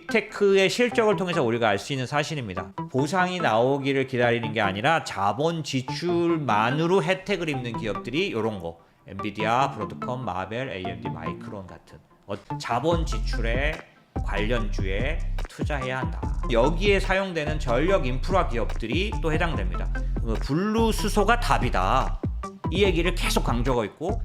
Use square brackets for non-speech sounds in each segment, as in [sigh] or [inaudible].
빅테크의 실적을 통해서 우리가 알 수 있는 사실입니다. 보상이 나오기를 기다리는 게 아니라 자본 지출만으로 혜택을 입는 기업들이 이런 거. 엔비디아, 브로드컴, 마벨, AMD, 마이크론 같은 어, 자본 지출에 관련주에 투자해야 한다. 여기에 사용되는 전력 인프라 기업들이 또 해당됩니다. 어, 분류 수소가 답이다. 이 얘기를 계속 강조하고 있고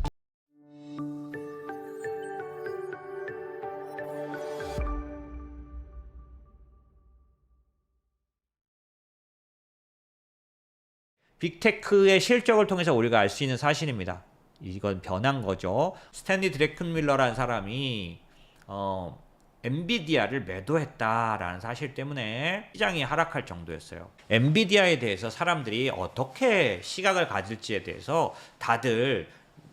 빅테크의 실적을 통해서 우리가 알 수 있는 사실입니다. 이건 변한 거죠. 스탠리 드래큰밀러라는 사람이 어, 엔비디아를 매도했다라는 사실 때문에 시장이 하락할 정도였어요. 엔비디아에 대해서 사람들이 어떻게 시각을 가질지에 대해서 다들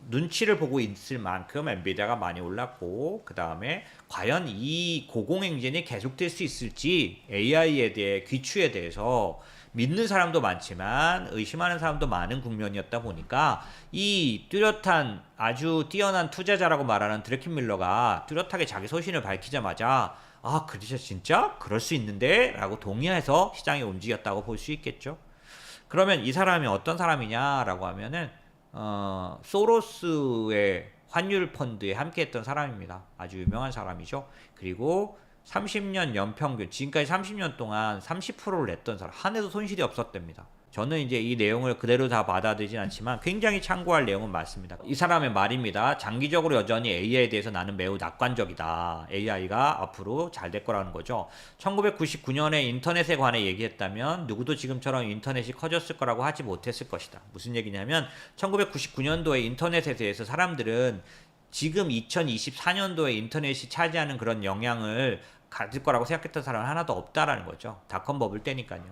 눈치를 보고 있을 만큼 엔비디아가 많이 올랐고 그 다음에 과연 이 고공 행진이 계속될 수 있을지 AI에 대해 귀추에 대해서 믿는 사람도 많지만 의심하는 사람도 많은 국면이었다 보니까 이 뚜렷한 아주 뛰어난 투자자라고 말하는 드래킨 밀러가 뚜렷하게 자기 소신을 밝히자마자 아 그러죠 진짜 그럴 수 있는데 라고 동의해서 시장이 움직였다고 볼 수 있겠죠 그러면 이 사람이 어떤 사람이냐라고 하면은 어, 소로스의 환율 펀드에 함께 했던 사람입니다. 아주 유명한 사람이죠. 그리고 30년 연평균 지금까지 30년 동안 30%를 냈던 사람 한 해도 손실이 없었답니다. 저는 이제 이 내용을 그대로 다 받아들이진 않지만 굉장히 참고할 내용은 많습니다. 이 사람의 말입니다. 장기적으로 여전히 AI에 대해서 나는 매우 낙관적이다. AI가 앞으로 잘 될 거라는 거죠. 1999년에 인터넷에 관해 얘기했다면 누구도 지금처럼 인터넷이 커졌을 거라고 하지 못했을 것이다. 무슨 얘기냐면 1999년도에 인터넷에 대해서 사람들은 지금 2024년도에 인터넷이 차지하는 그런 영향을 가질 거라고 생각했던 사람은 하나도 없다라는 거죠. 닷컴 버블 때니까요.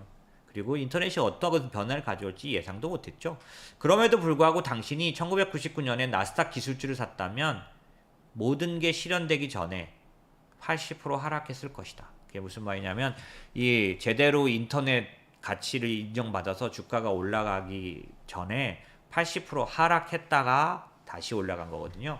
그리고 인터넷이 어떤 변화를 가져올지 예상도 못했죠. 그럼에도 불구하고 당신이 1999년에 나스닥 기술주를 샀다면 모든 게 실현되기 전에 80% 하락했을 것이다. 그게 무슨 말이냐면 이 제대로 인터넷 가치를 인정받아서 주가가 올라가기 전에 80% 하락했다가 다시 올라간 거거든요.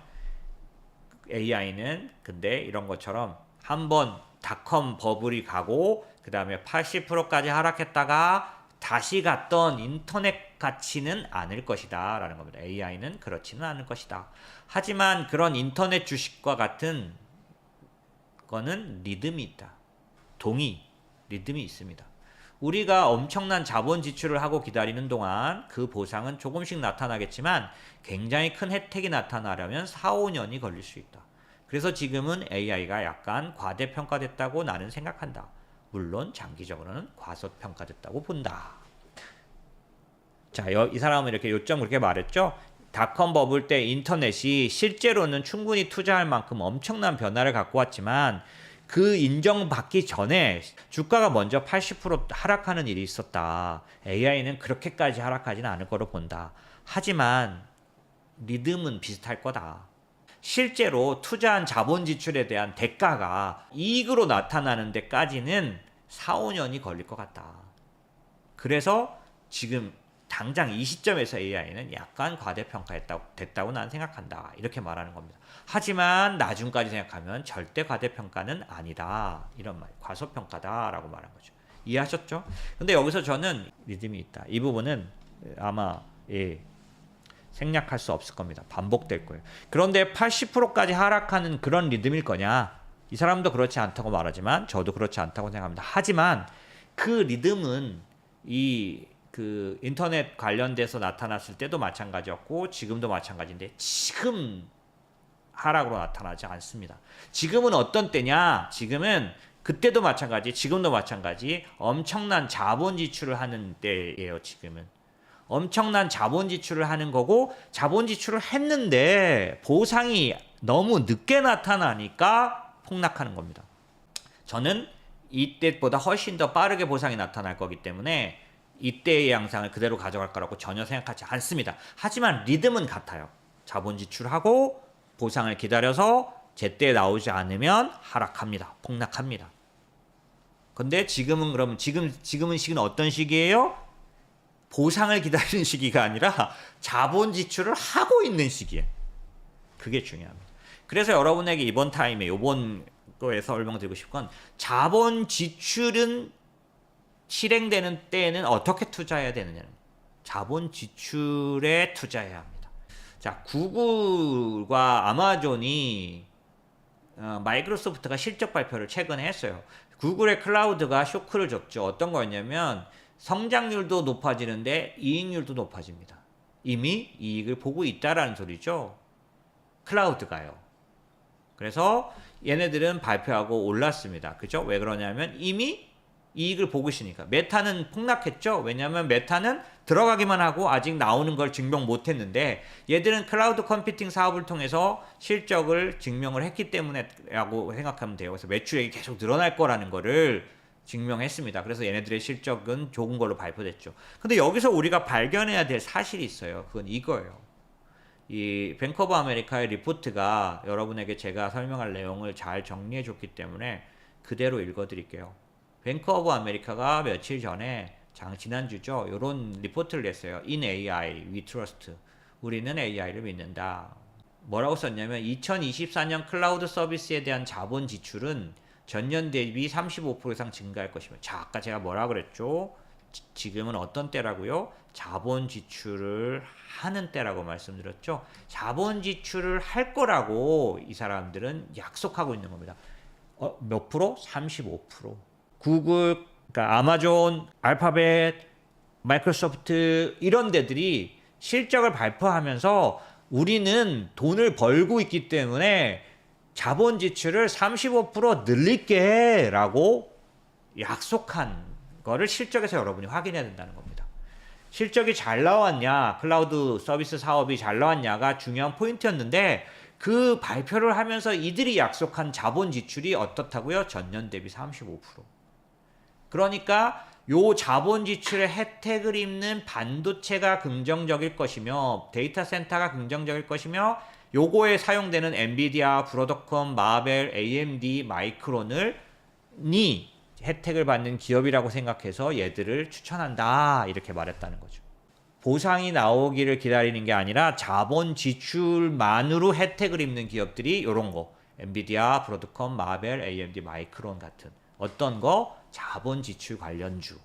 AI는 근데 이런 것처럼 한번 닷컴 버블이 가고 그 다음에 80%까지 하락했다가 다시 갔던 인터넷 가치는 않을 것이다 라는 겁니다. AI는 그렇지는 않을 것이다. 하지만 그런 인터넷 주식과 같은 거는 리듬이 있다. 동의, 리듬이 있습니다. 우리가 엄청난 자본 지출을 하고 기다리는 동안 그 보상은 조금씩 나타나겠지만 굉장히 큰 혜택이 나타나려면 4, 5년이 걸릴 수 있다. 그래서 지금은 AI가 약간 과대평가됐다고 나는 생각한다. 물론 장기적으로는 과소평가됐다고 본다. 자, 여, 이 사람은 이렇게 요점 그렇게 말했죠. 닷컴 버블 때 인터넷이 실제로는 충분히 투자할 만큼 엄청난 변화를 갖고 왔지만 그 인정받기 전에 주가가 먼저 80% 하락하는 일이 있었다. AI는 그렇게까지 하락하지는 않을 거로 본다. 하지만 리듬은 비슷할 거다. 실제로 투자한 자본 지출에 대한 대가가 이익으로 나타나는 데까지는 4, 5년이 걸릴 것 같다. 그래서 지금 당장 이 시점에서 AI는 약간 과대평가했다고 됐다고 나는 생각한다. 이렇게 말하는 겁니다. 하지만 나중까지 생각하면 절대 과대평가는 아니다. 이런 말, 과소평가다라고 말한 거죠. 이해하셨죠? 근데 여기서 저는 리듬이 있다. 이 부분은 아마 예, 생략할 수 없을 겁니다. 반복될 거예요. 그런데 80%까지 하락하는 그런 리듬일 거냐? 이 사람도 그렇지 않다고 말하지만 저도 그렇지 않다고 생각합니다. 하지만 그 리듬은 이 그 인터넷 관련돼서 나타났을 때도 마찬가지였고 지금도 마찬가지인데 지금 하락으로 나타나지 않습니다. 지금은 어떤 때냐? 지금은 그때도 마찬가지, 지금도 마찬가지 엄청난 자본 지출을 하는 때예요, 지금은. 엄청난 자본 지출을 하는 거고 자본 지출을 했는데 보상이 너무 늦게 나타나니까 폭락하는 겁니다. 저는 이때보다 훨씬 더 빠르게 보상이 나타날 거기 때문에 이때의 양상을 그대로 가져갈 거라고 전혀 생각하지 않습니다. 하지만 리듬은 같아요. 자본 지출하고 보상을 기다려서 제때 나오지 않으면 하락합니다. 폭락합니다. 근데 지금은 그러면 지금 지금은 시기는 어떤 시기예요? 보상을 기다리는 [laughs] 시기가 아니라 자본 지출을 하고 있는 시기에 그게 중요합니다. 그래서 여러분에게 이번 타임에 이번 거에서 설명드리고 싶은 건 자본 지출은 실행되는 때에는 어떻게 투자해야 되느냐는 자본 지출에 투자해야 합니다. 자, 구글과 아마존이 어, 마이크로소프트가 실적 발표를 최근에 했어요. 구글의 클라우드가 쇼크를 줬죠. 어떤 거였냐면 성장률도 높아지는데 이익률도 높아집니다. 이미 이익을 보고 있다라는 소리죠. 클라우드가요. 그래서 얘네들은 발표하고 올랐습니다. 그죠? 왜 그러냐면 이미 이익을 보고 있으니까. 메타는 폭락했죠? 왜냐하면 메타는 들어가기만 하고 아직 나오는 걸 증명 못 했는데 얘들은 클라우드 컴퓨팅 사업을 통해서 실적을 증명을 했기 때문에 라고 생각하면 돼요. 그래서 매출액이 계속 늘어날 거라는 거를 증명했습니다. 그래서 얘네들의 실적은 좋은 걸로 발표됐죠. 근데 여기서 우리가 발견해야 될 사실이 있어요. 그건 이거예요. 이 오브 아메리카의 리포트가 여러분에게 제가 설명할 내용을 잘 정리해 줬기 때문에 그대로 읽어 드릴게요. 오브 아메리카가 며칠 전에 장 지난주죠. 요런 리포트를 냈어요. In AI we trust. 우리는 AI를 믿는다. 뭐라고 썼냐면 2024년 클라우드 서비스에 대한 자본 지출은 전년 대비 35% 이상 증가할 것이며 자 아까 제가 뭐라 그랬죠? 지- 지금은 어떤 때라고요? 자본 지출을 하는 때라고 말씀드렸죠. 자본 지출을 할 거라고 이 사람들은 약속하고 있는 겁니다. 어, 몇 프로? 35%. 구글, 그러니까 아마존, 알파벳, 마이크로소프트 이런 데들이 실적을 발표하면서 우리는 돈을 벌고 있기 때문에 자본 지출을 35% 늘릴게라고 약속한 거를 실적에서 여러분이 확인해야 된다는 겁니다. 실적이 잘 나왔냐, 클라우드 서비스 사업이 잘 나왔냐가 중요한 포인트였는데 그 발표를 하면서 이들이 약속한 자본 지출이 어떻다고요? 전년 대비 35%. 그러니까 요 자본 지출의 혜택을 입는 반도체가 긍정적일 것이며 데이터 센터가 긍정적일 것이며 요거에 사용되는 엔비디아, 브로드컴, 마벨, AMD, 마이크론을 니 혜택을 받는 기업이라고 생각해서 얘들을 추천한다 이렇게 말했다는 거죠. 보상이 나오기를 기다리는 게 아니라 자본 지출만으로 혜택을 입는 기업들이 요런 거 엔비디아, 브로드컴, 마벨, AMD, 마이크론 같은 어떤 거 자본 지출 관련주.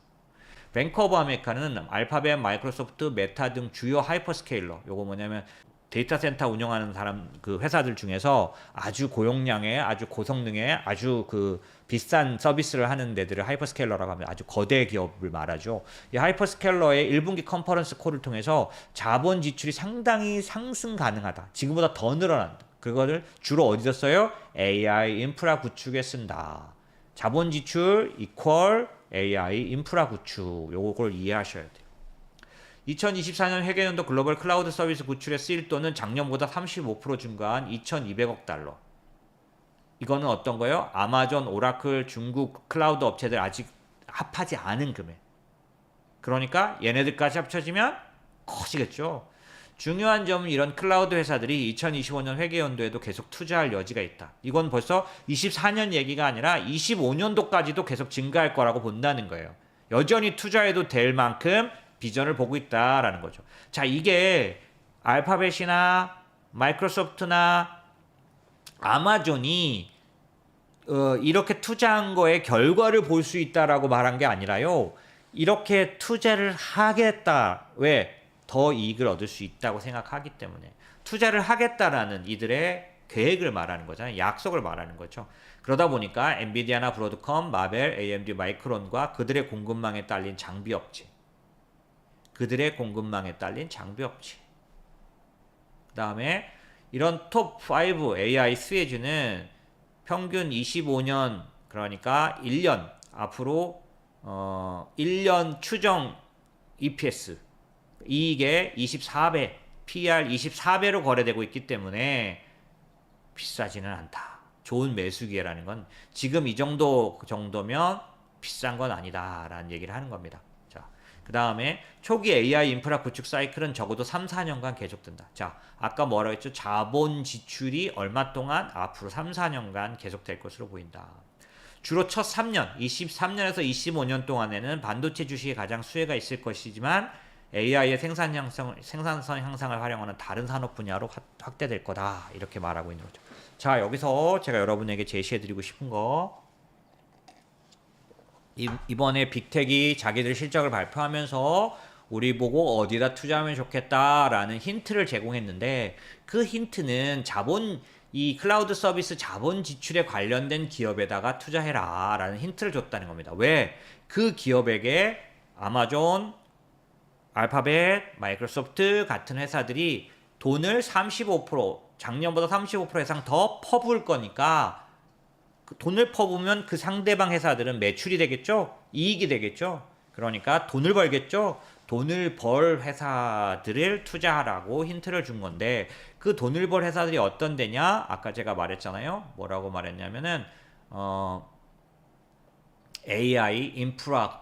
뱅크 오브 아메리카는 알파벳, 마이크로소프트, 메타 등 주요 하이퍼스케일러. 요거 뭐냐면 데이터 센터 운영하는 사람 그 회사들 중에서 아주 고용량의 아주 고성능의 아주 그 비싼 서비스를 하는 데들을 하이퍼스케일러라고 하면 아주 거대 기업을 말하죠. 이 하이퍼스케일러의 1분기 컨퍼런스 콜을 통해서 자본 지출이 상당히 상승 가능하다. 지금보다 더 늘어난다. 그거를 주로 어디서 써요? AI 인프라 구축에 쓴다. 자본 지출 이퀄 AI 인프라 구축 요걸 이해하셔야 돼요. 2024년 회계연도 글로벌 클라우드 서비스 구출에 쓰일 돈은 작년보다 35% 증가한 2,200억 달러. 이거는 어떤 거예요? 아마존, 오라클, 중국 클라우드 업체들 아직 합하지 않은 금액. 그러니까 얘네들까지 합쳐지면 커지겠죠. 중요한 점은 이런 클라우드 회사들이 2025년 회계연도에도 계속 투자할 여지가 있다. 이건 벌써 24년 얘기가 아니라 25년도까지도 계속 증가할 거라고 본다는 거예요. 여전히 투자해도 될 만큼 비전을 보고 있다라는 거죠. 자, 이게 알파벳이나 마이크로소프트나 아마존이 어, 이렇게 투자한 거의 결과를 볼 수 있다라고 말한 게 아니라요. 이렇게 투자를 하겠다. 왜? 더 이익을 얻을 수 있다고 생각하기 때문에 투자를 하겠다라는 이들의 계획을 말하는 거잖아요. 약속을 말하는 거죠. 그러다 보니까 엔비디아나 브로드컴, 마벨, AMD, 마이크론과 그들의 공급망에 딸린 장비 업체 그들의 공급망에 딸린 장비 업체. 그 다음에 이런 톱5 AI 스웨즈는 평균 25년, 그러니까 1년, 앞으로, 어, 1년 추정 EPS, 이익의 24배, PR 24배로 거래되고 있기 때문에 비싸지는 않다. 좋은 매수 기회라는 건 지금 이 정도 정도면 비싼 건 아니다라는 얘기를 하는 겁니다. 자, 그 다음에 초기 AI 인프라 구축 사이클은 적어도 3, 4년간 계속된다. 자, 아까 뭐라 했죠? 자본 지출이 얼마 동안 앞으로 3, 4년간 계속될 것으로 보인다. 주로 첫 3년, 23년에서 25년 동안에는 반도체 주식에 가장 수혜가 있을 것이지만 AI의 생산 향상, 생산성 향상을 활용하는 다른 산업 분야로 확- 확대될 거다 이렇게 말하고 있는 거죠. 자 여기서 제가 여러분에게 제시해드리고 싶은 거 이, 이번에 빅텍이 자기들 실적을 발표하면서 우리 보고 어디다 투자하면 좋겠다라는 힌트를 제공했는데 그 힌트는 자본 이 클라우드 서비스 자본 지출에 관련된 기업에다가 투자해라라는 힌트를 줬다는 겁니다. 왜? 그 기업에게 아마존, 알파벳, 마이크로소프트 같은 회사들이 돈을 35% 작년보다 35% 이상 더 퍼부을 거니까 그 돈을 퍼부으면 그 상대방 회사들은 매출이 되겠죠? 이익이 되겠죠? 그러니까 돈을 벌겠죠? 돈을 벌 회사들을 투자하라고 힌트를 준 건데 그 돈을 벌 회사들이 어떤 데냐? 아까 제가 말했잖아요. 뭐라고 말했냐면은 어 AI 인프라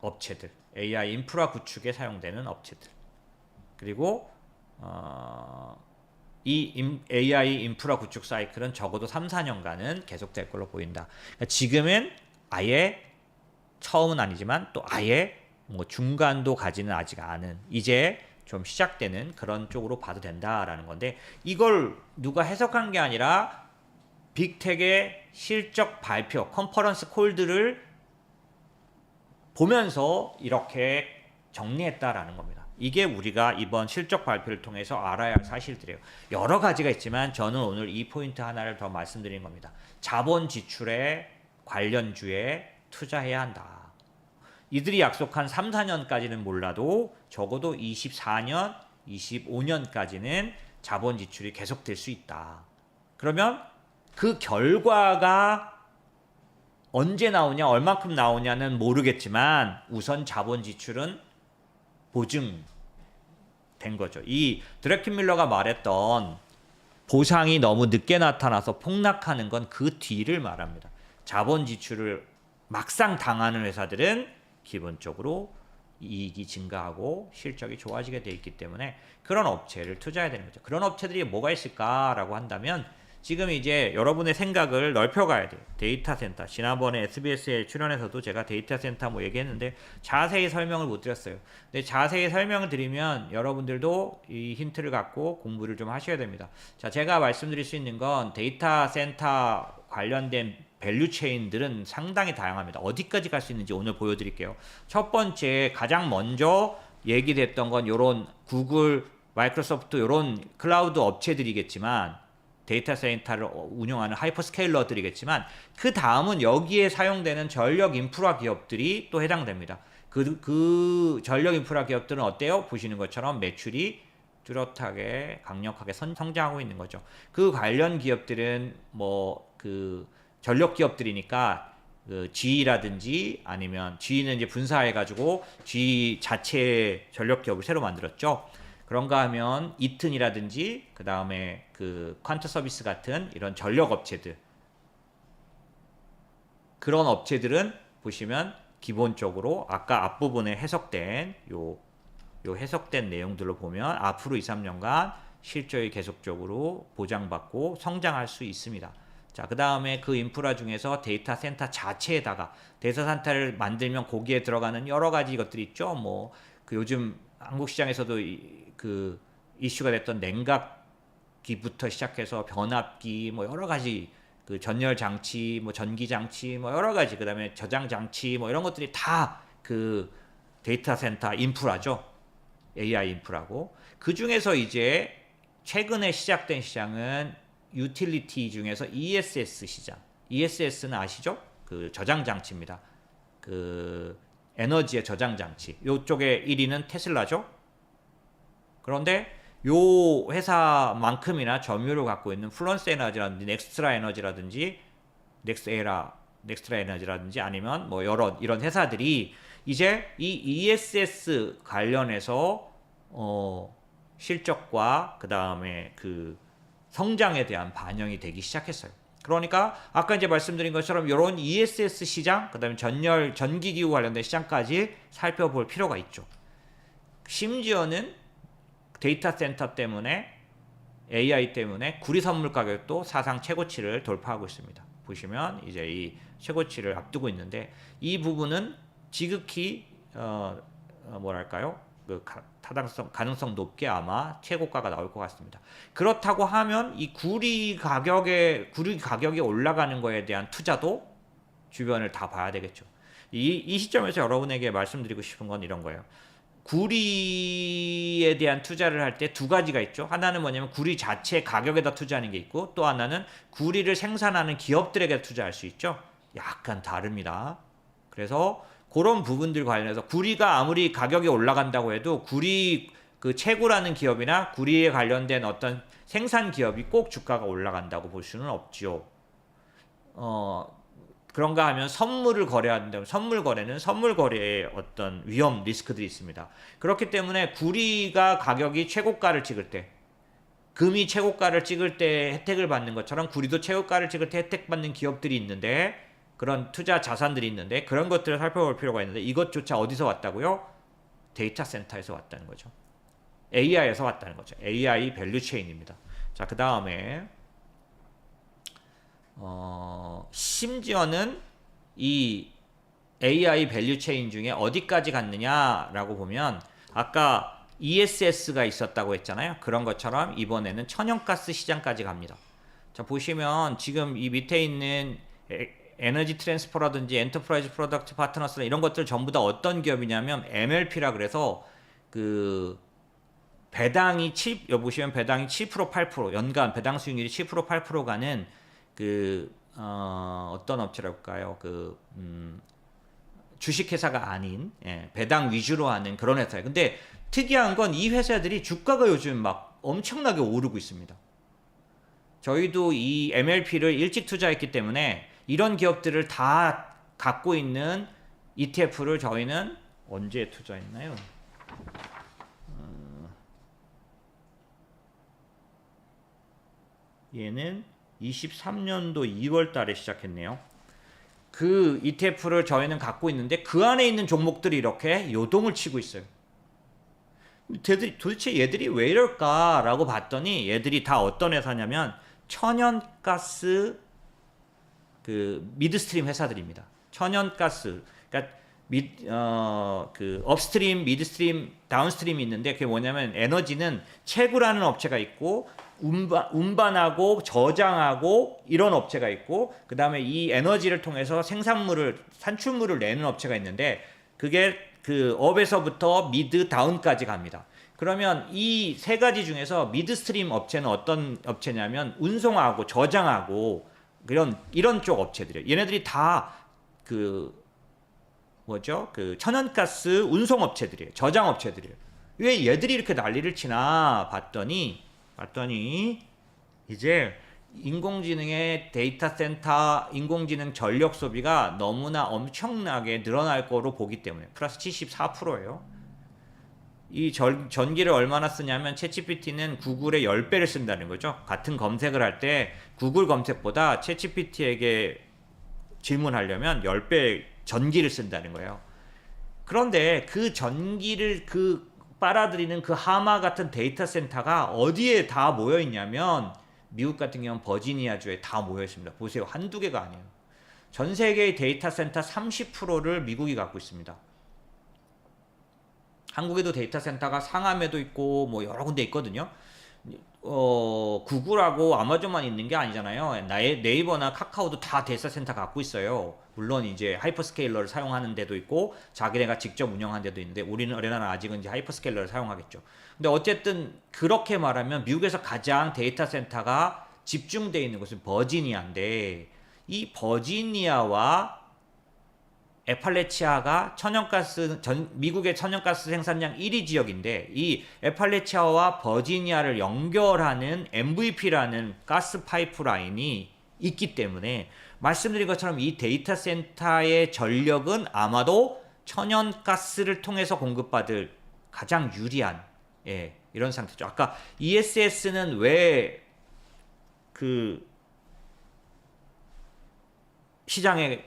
업체들, AI 인프라 구축에 사용되는 업체들. 그리고 어, 이 임- AI 인프라 구축 사이클은 적어도 3, 4년간은 계속될 걸로 보인다. 그러니까 지금은 아예 처음은 아니지만 또 아예 뭐 중간도 가지는 아직 않은 이제 좀 시작되는 그런 쪽으로 봐도 된다라는 건데 이걸 누가 해석한 게 아니라 빅텍의 실적 발표 컨퍼런스 콜들을 보면서 이렇게 정리했다라는 겁니다. 이게 우리가 이번 실적 발표를 통해서 알아야 할 사실들이에요. 여러 가지가 있지만 저는 오늘 이 포인트 하나를 더 말씀드린 겁니다. 자본 지출에 관련주에 투자해야 한다. 이들이 약속한 3, 4년까지는 몰라도 적어도 24년, 25년까지는 자본 지출이 계속될 수 있다. 그러면 그 결과가 언제 나오냐, 얼마큼 나오냐는 모르겠지만 우선 자본 지출은 보증된 거죠. 이 드래킨 밀러가 말했던 보상이 너무 늦게 나타나서 폭락하는 건 그 뒤를 말합니다. 자본 지출을 막상 당하는 회사들은 기본적으로 이익이 증가하고 실적이 좋아지게 돼 있기 때문에 그런 업체를 투자해야 되는 거죠. 그런 업체들이 뭐가 있을까라고 한다면 지금 이제 여러분의 생각을 넓혀가야 돼요. 데이터 센터. 지난번에 SBS에 출연해서도 제가 데이터 센터 뭐 얘기했는데 자세히 설명을 못 드렸어요. 근데 자세히 설명을 드리면 여러분들도 이 힌트를 갖고 공부를 좀 하셔야 됩니다. 자, 제가 말씀드릴 수 있는 건 데이터 센터 관련된 밸류 체인들은 상당히 다양합니다. 어디까지 갈 수 있는지 오늘 보여드릴게요. 첫 번째 가장 먼저 얘기됐던 건 요런 구글, 마이크로소프트 요런 클라우드 업체들이겠지만 데이터 센터를 운영하는 하이퍼스케일러들이겠지만 그 다음은 여기에 사용되는 전력 인프라 기업들이 또 해당됩니다. 그, 그 전력 인프라 기업들은 어때요? 보시는 것처럼 매출이 뚜렷하게 강력하게 선, 성장하고 있는 거죠. 그 관련 기업들은 뭐 그 전력 기업들이니까 그 GE라든지 아니면 GE는 이제 분사해 가지고 GE 자체 전력 기업을 새로 만들었죠. 그런가 하면 이튼이라든지 그 다음에 그 퀀트 서비스 같은 이런 전력 업체들 그런 업체들은 보시면 기본적으로 아까 앞부분에 해석된 요, 요 해석된 내용들로 보면 앞으로 2, 3년간 실적이 계속적으로 보장받고 성장할 수 있습니다. 자, 그 다음에 그 인프라 중에서 데이터 센터 자체에다가 데이터 센터를 만들면 거기에 들어가는 여러 가지 것들이 있죠. 뭐, 그 요즘 한국 시장에서도 이, 그 이슈가 됐던 냉각기부터 시작해서 변압기 뭐 여러 가지 그 전열 장치, 뭐 전기 장치, 뭐 여러 가지 그다음에 저장 장치 뭐 이런 것들이 다 그 데이터 센터 인프라죠. AI 인프라고. 그 중에서 이제 최근에 시작된 시장은 유틸리티 중에서 ESS 시장. ESS는 아시죠? 그 저장 장치입니다. 그 에너지의 저장 장치. 요쪽에 1위는 테슬라죠. 그런데 요 회사만큼이나 점유율을 갖고 있는 플런스 에너지라든지 넥스트라 에너지라든지 넥스에라 넥스트라 에너지라든지 아니면 뭐 여러 이런 회사들이 이제 이 ESS 관련해서 어 실적과 그 다음에 그 성장에 대한 반영이 되기 시작했어요. 그러니까 아까 이제 말씀드린 것처럼 이런 ESS 시장, 그다음에 전열 전기기후 관련된 시장까지 살펴볼 필요가 있죠. 심지어는 데이터 센터 때문에 AI 때문에 구리 선물 가격도 사상 최고치를 돌파하고 있습니다. 보시면 이제 이 최고치를 앞두고 있는데 이 부분은 지극히 어, 어 뭐랄까요? 그 가, 타당성 가능성 높게 아마 최고가가 나올 것 같습니다. 그렇다고 하면 이 구리 가격에 구리 가격이 올라가는 거에 대한 투자도 주변을 다 봐야 되겠죠. 이, 이 시점에서 여러분에게 말씀드리고 싶은 건 이런 거예요. 구리에 대한 투자를 할 때 두 가지가 있죠. 하나는 뭐냐면 구리 자체 가격에다 투자하는 게 있고 또 하나는 구리를 생산하는 기업들에게 투자할 수 있죠. 약간 다릅니다. 그래서 그런 부분들 관련해서 구리가 아무리 가격이 올라간다고 해도 구리 그 채구라는 기업이나 구리에 관련된 어떤 생산 기업이 꼭 주가가 올라간다고 볼 수는 없죠. 어, 그런가 하면 선물을 거래한다면 선물 거래는 선물 거래의 어떤 위험 리스크들이 있습니다. 그렇기 때문에 구리가 가격이 최고가를 찍을 때 금이 최고가를 찍을 때 혜택을 받는 것처럼 구리도 최고가를 찍을 때 혜택 받는 기업들이 있는데 그런 투자 자산들이 있는데 그런 것들을 살펴볼 필요가 있는데 이것조차 어디서 왔다고요? 데이터 센터에서 왔다는 거죠. AI에서 왔다는 거죠. AI 밸류 체인입니다. 자, 그 다음에 어, 심지어는 이 AI 밸류 체인 중에 어디까지 갔느냐라고 보면 아까 ESS가 있었다고 했잖아요. 그런 것처럼 이번에는 천연가스 시장까지 갑니다. 자, 보시면 지금 이 밑에 있는 에, 에너지 트랜스퍼라든지 엔터프라이즈 프로덕트 파트너스나 이런 것들 전부 다 어떤 기업이냐면 MLP라 그래서 그 배당이 7 여기 보시면 배당이 7% 8% 연간 배당 수익률이 7% 8% 가는 그 어, 어떤 업체랄까요? 그 음, 주식회사가 아닌 예, 배당 위주로 하는 그런 회사예요. 근데 특이한 건 이 회사들이 주가가 요즘 막 엄청나게 오르고 있습니다. 저희도 이 MLP를 일찍 투자했기 때문에 이런 기업들을 다 갖고 있는 ETF를 저희는 언제 투자했나요? 어, 얘는 23년도 2월 달에 시작했네요. 그 ETF를 저희는 갖고 있는데 그 안에 있는 종목들이 이렇게 요동을 치고 있어요. 도대체 얘들이 왜 이럴까라고 봤더니 얘들이 다 어떤 회사냐면 천연가스 그 미드스트림 회사들입니다. 천연가스 그러니까 미, 어, 그 업스트림, 미드스트림, 다운스트림이 있는데 그게 뭐냐면 에너지는 채구라는 업체가 있고 운반, 운반하고 저장하고 이런 업체가 있고 그 다음에 이 에너지를 통해서 생산물을 산출물을 내는 업체가 있는데 그게 그 업에서부터 미드 다운까지 갑니다. 그러면 이 세 가지 중에서 미드스트림 업체는 어떤 업체냐면 운송하고 저장하고 이런 이런 쪽 업체들이에요. 얘네들이 다 그 뭐죠? 그 천연가스 운송 업체들이에요. 저장 업체들이에요. 왜 얘들이 이렇게 난리를 치나 봤더니 봤더니 이제 인공지능의 데이터 센터 인공지능 전력 소비가 너무나 엄청나게 늘어날 거로 보기 때문에 플러스 74%예요. 이 전, 전기를 얼마나 쓰냐면 챗GPT는 구글의 10배를 쓴다는 거죠. 같은 검색을 할 때 구글 검색보다 챗GPT에게 질문하려면 10배 전기를 쓴다는 거예요. 그런데 그 전기를 그 빨아들이는 그 하마 같은 데이터 센터가 어디에 다 모여 있냐면 미국 같은 경우는 버지니아주에 다 모여 있습니다. 보세요. 한두 개가 아니에요. 전 세계의 데이터 센터 30%를 미국이 갖고 있습니다. 한국에도 데이터 센터가 상암에도 있고 뭐 여러 군데 있거든요. 어, 구글하고 아마존만 있는 게 아니잖아요. 나의 네이버나 카카오도 다 데이터 센터 갖고 있어요. 물론 이제 하이퍼스케일러를 사용하는 데도 있고 자기네가 직접 운영하는 데도 있는데 우리는 우리나라 아직은 이제 하이퍼스케일러를 사용하겠죠. 근데 어쨌든 그렇게 말하면 미국에서 가장 데이터 센터가 집중되어 있는 곳은 버지니아인데 이 버지니아와 에팔레치아가 천연가스 전 미국의 천연가스 생산량 1위 지역인데 이 에팔레치아와 버지니아를 연결하는 MVP라는 가스 파이프라인이 있기 때문에 말씀드린 것처럼 이 데이터 센터의 전력은 아마도 천연가스를 통해서 공급받을 가장 유리한 예, 이런 상태죠. 아까 ESS는 왜 그 시장에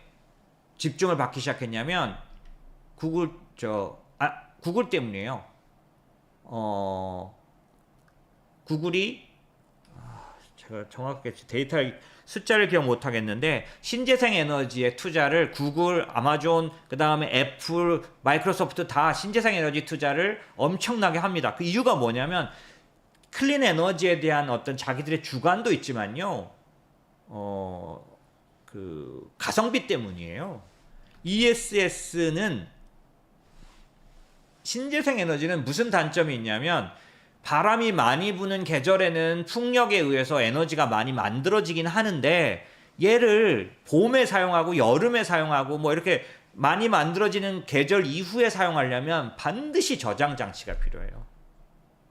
집중을 받기 시작했냐면 구글 저 아, 구글 때문이에요. 어 구글이 아, 제가 정확하게 데이터 숫자를 기억 못 하겠는데 신재생 에너지의 투자를 구글, 아마존, 그다음에 애플, 마이크로소프트 다 신재생 에너지 투자를 엄청나게 합니다. 그 이유가 뭐냐면 클린 에너지에 대한 어떤 자기들의 주관도 있지만요. 어, 그 가성비 때문이에요. ESS는 신재생 에너지는 무슨 단점이 있냐면 바람이 많이 부는 계절에는 풍력에 의해서 에너지가 많이 만들어지긴 하는데 얘를 봄에 사용하고 여름에 사용하고 뭐 이렇게 많이 만들어지는 계절 이후에 사용하려면 반드시 저장 장치가 필요해요.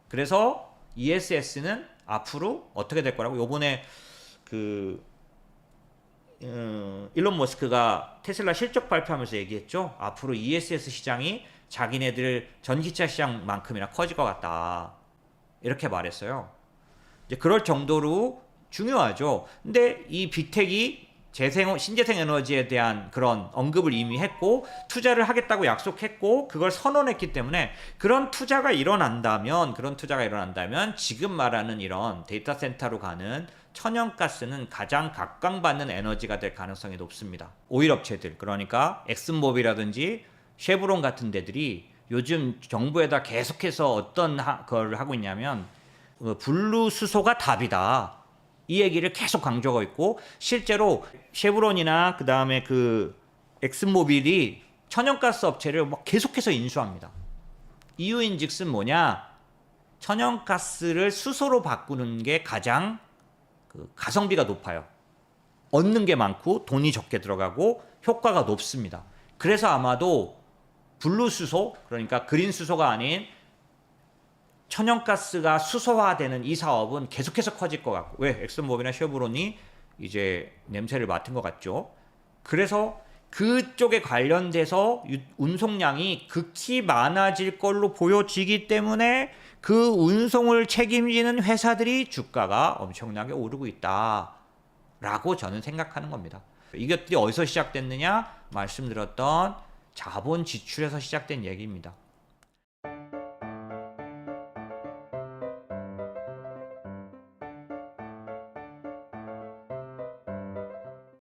그래서 ESS는 앞으로 어떻게 될 거라고 요번에 그 음, 일론 머스크가 테슬라 실적 발표하면서 얘기했죠. 앞으로 ESS 시장이 자기네들 전기차 시장만큼이나 커질 것 같다. 이렇게 말했어요. 이제 그럴 정도로 중요하죠. 근데 이 빅텍이 재생 신재생 에너지에 대한 그런 언급을 이미 했고 투자를 하겠다고 약속했고 그걸 선언했기 때문에 그런 투자가 일어난다면 그런 투자가 일어난다면 지금 말하는 이런 데이터 센터로 가는 천연가스는 가장 각광받는 에너지가 될 가능성이 높습니다. 오일 업체들 그러니까 엑슨모빌이라든지 쉐브론 같은 데들이 요즘 정부에다 계속해서 어떤 하, 걸 하고 있냐면 어, 블루 수소가 답이다. 이 얘기를 계속 강조하고 있고 실제로 쉐브론이나 그 다음에 그 엑슨모빌이 천연가스 업체를 막 계속해서 인수합니다. 이유인즉슨 뭐냐? 천연가스를 수소로 바꾸는 게 가장 그 가성비가 높아요. 얻는 게 많고 돈이 적게 들어가고 효과가 높습니다. 그래서 아마도 블루 수소 그러니까 그린 수소가 아닌 천연가스가 수소화되는 이 사업은 계속해서 커질 것 같고 왜 엑슨모빌이나 쉐브론이 이제 냄새를 맡은 것 같죠. 그래서 그쪽에 관련돼서 유- 운송량이 극히 많아질 걸로 보여지기 때문에 그 운송을 책임지는 회사들이 주가가 엄청나게 오르고 있다라고 저는 생각하는 겁니다. 이것들이 어디서 시작됐느냐 말씀드렸던 자본 지출에서 시작된 얘기입니다.